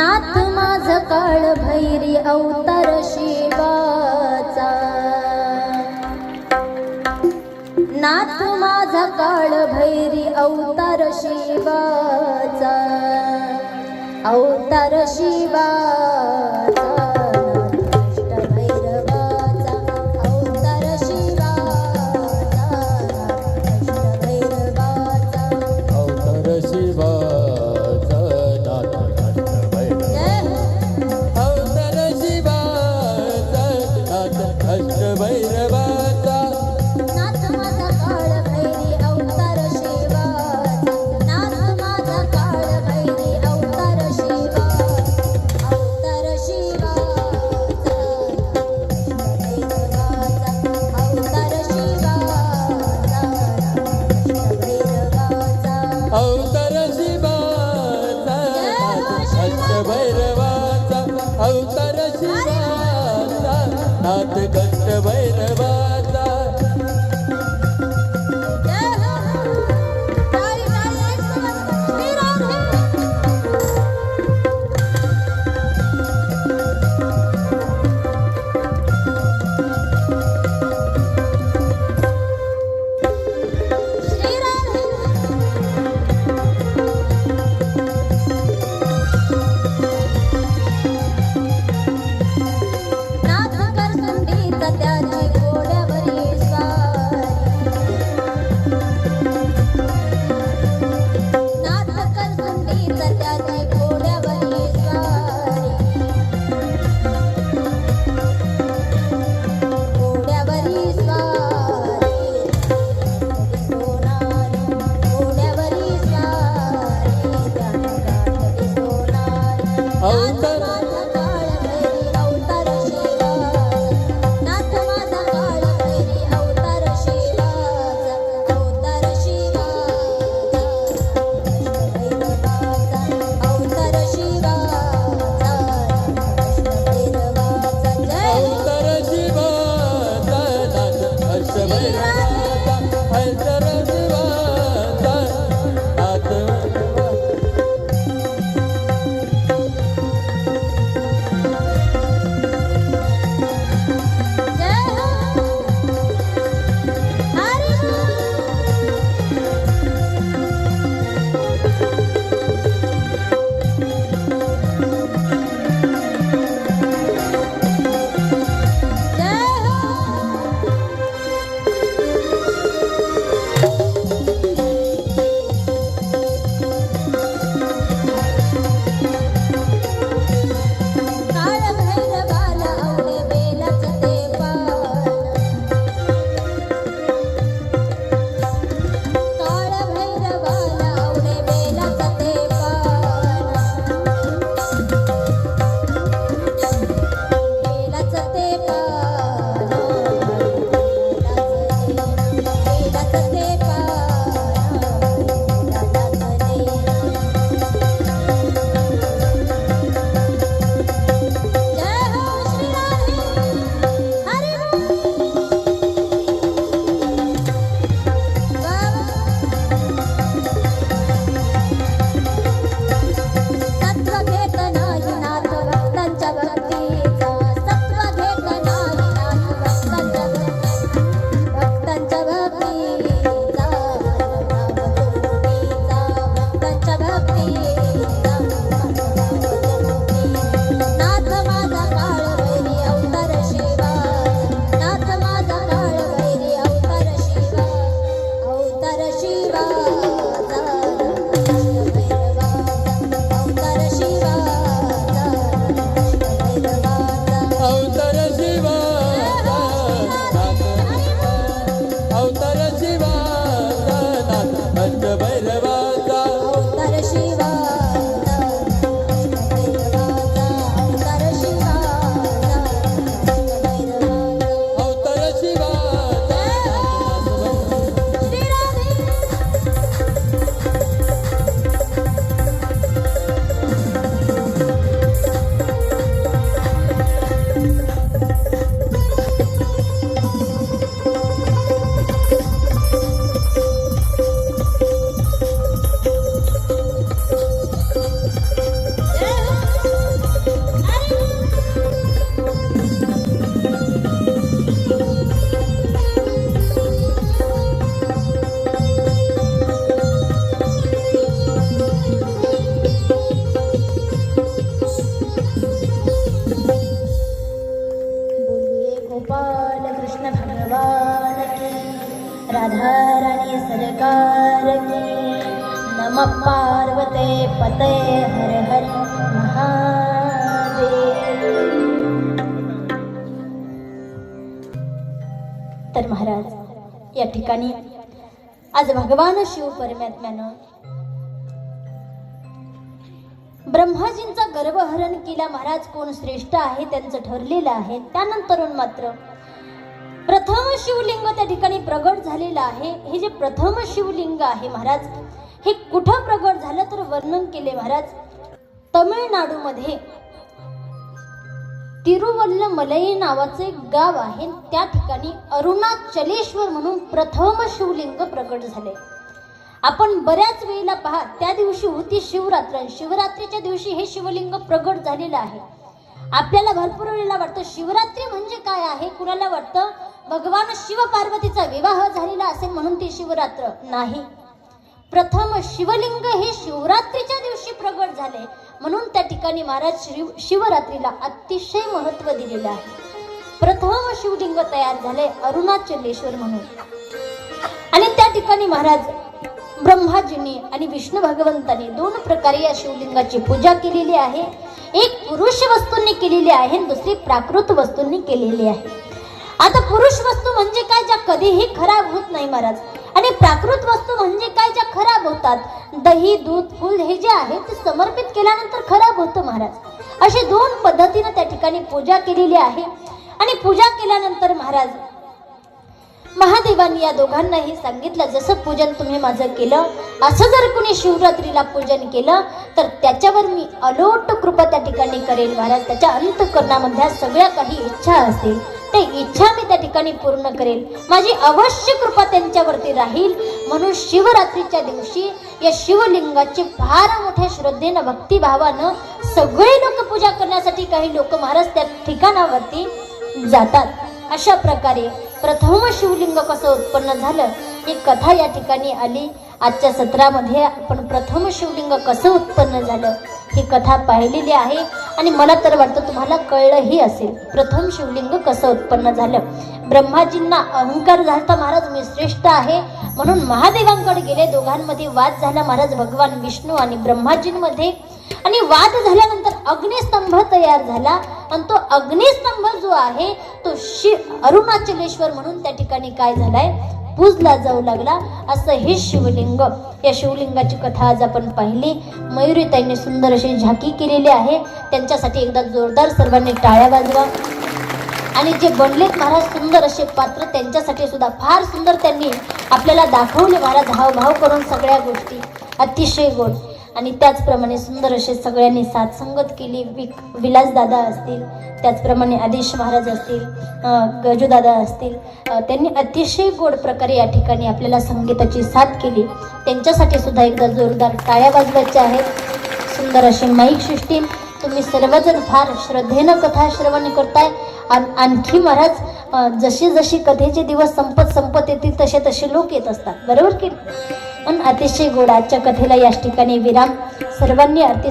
नाथ माझ काळ भैरी अवतार शिवाचा. नाथ माझ काळ भैरी अवतार शिवाचा. अवतार शिवा 哦 गोपाल कृष्ण भगवान की। राधा रानी सरकार की। नम पार्वते पते हर हर महादेव। तर महाराज या ठिकाणी आज भगवान शिव परमात्म्यानं ब्रह्माजींचा गर्भहरण केला. महाराज कोण श्रेष्ठ आहे त्यांचं ठरलेलं आहे. त्यानंतरून मात्र प्रथम शिवलिंग त्या ठिकाणी प्रगट झालेलं आहे. हे जे प्रथम शिवलिंग आहे महाराज हे कुठं प्रगट झालं तर वर्णन केले महाराज? तमिळनाडूमध्ये तिरुवल्लमलई नावाचं एक गाव आहे. त्या ठिकाणी अरुणाचलेश्वर म्हणून प्रथम शिवलिंग प्रगट झाले आपण बऱ्याच वेळेला पहा त्या दिवशी होती शिवरात्र. शिवरात्रीच्या दिवशी हे शिवलिंग प्रगट झालेलं आहे. आपल्याला भरपूर वेळेला वाटतं शिवरात्री म्हणजे काय आहे? कुणाला वाटतं? भगवान शिव पार्वतीचा विवाह झालेला असेल म्हणून ती शिवरात्र नाही. प्रथम शिवलिंग हे शिवरात्रीच्या दिवशी प्रगट झाले. म्हणून त्या ठिकाणी महाराज शिव शिवरात्रीला अतिशय महत्त्व दिलेलं आहे. प्रथम शिवलिंग तयार झाले अरुणाचलेश्वर म्हणून. आणि त्या ठिकाणी महाराज ब्रह्माजींनी आणि विष्णू भगवंतांनी दोन प्रकारे या शिवलिंगाची पूजा केलेली आहे. एक पुरुष वस्तूंनी केलेली आहे आणि दुसरी प्राकृत वस्तूंनी केलेली आहे. आता पुरुष वस्तू म्हणजे काय ज्या कधीही खराब होत नाही महाराज? आणि प्राकृत वस्तू म्हणजे काय ज्या खराब होतात? दही दूध फूल हे जे आहे ते समर्पित केल्यानंतर खराब होतं महाराज. असे दोन पद्धतीनं त्या ठिकाणी पूजा केलेली आहे. आणि पूजा केल्यानंतर महाराज महादेवांनी या दोघांनाही सांगितलं जसं पूजन तुम्ही माझं केलं असं जर कुणी शिवरात्रीला पूजन केलं तर त्याच्यावर मी अलोट कृपा त्या ठिकाणी करेल महाराज. त्याच्या अंतकरणामधल्या सगळ्या काही इच्छा असतील. ते इच्छा मी त्या ठिकाणी पूर्ण करेल माझी अवश्य कृपा त्यांच्यावरती राहील. म्हणून शिवरात्रीच्या दिवशी या शिवलिंगाची फार मोठ्या श्रद्धेनं भक्तिभावानं सगळे लोक पूजा करण्यासाठी काही लोक महाराज त्या ठिकाणावरती जातात. अशा प्रकारे प्रथम शिवलिंग कसं उत्पन्न झालं ही कथा या ठिकाणी आली. आजच्या सत्रामध्ये आपण प्रथम शिवलिंग कसं उत्पन्न झालं ही कथा पाहिलेली आहे. आणि मला तर वाटतं तुम्हाला कळलंही असेल. प्रथम शिवलिंग कसं उत्पन्न झालं? ब्रह्माजींना अहंकार झालता महाराज मी श्रेष्ठ आहे. म्हणून महादेवांकडे गेले. दोघांमध्ये वाद झाला. महाराज भगवान विष्णू आणि ब्रह्माजींमध्ये आणि वाद झाल्यानंतर अग्निस्तंभ तयार झाला. आणि तो अग्निस्तंभ जो आहे तो शिव अरुणाचलेश्वर म्हणून त्या ठिकाणी काय झालाय? पूजला जाऊ लागला. असं हे शिवलिंग. या शिवलिंगाची कथा आज आपण पाहिली. मयुरी त्यांनी सुंदर अशी झाकी केलेली आहे. त्यांच्यासाठी एकदा जोरदार सर्वांनी टाळ्या वाजवा. आणि जे बनलेत महाराज सुंदर असे पात्र त्यांच्यासाठी सुद्धा फार सुंदर त्यांनी आपल्याला दाखवले. महाराज हावभाव करून सगळ्या गोष्टी अतिशय गोड. आणि त्याचप्रमाणे सुंदर असे सगळ्यांनी साथसंगत केली. वि विलासदादा असतील त्याचप्रमाणे आदेश महाराज असतील गजूदादा असतील त्यांनी अतिशय गोड प्रकारे या ठिकाणी आपल्याला संगीताची साथ केली. त्यांच्यासाठी सुद्धा एकदा जोरदार टाळ्या वाजवायच्या आहेत. सुंदर अशी माईक सिस्टीम तुम्ही सर्वजण फार श्रद्धेनं कथा श्रवण करताय. आणखी महाराज जशी जशी कथेचे दिवस संपत संपत येतील तसे तसे लोक येत असतात. बरोबर की पण अतिशय गोड आजच्या कथेला याच ठिकाणी विराम. सर्वांनी अतिशय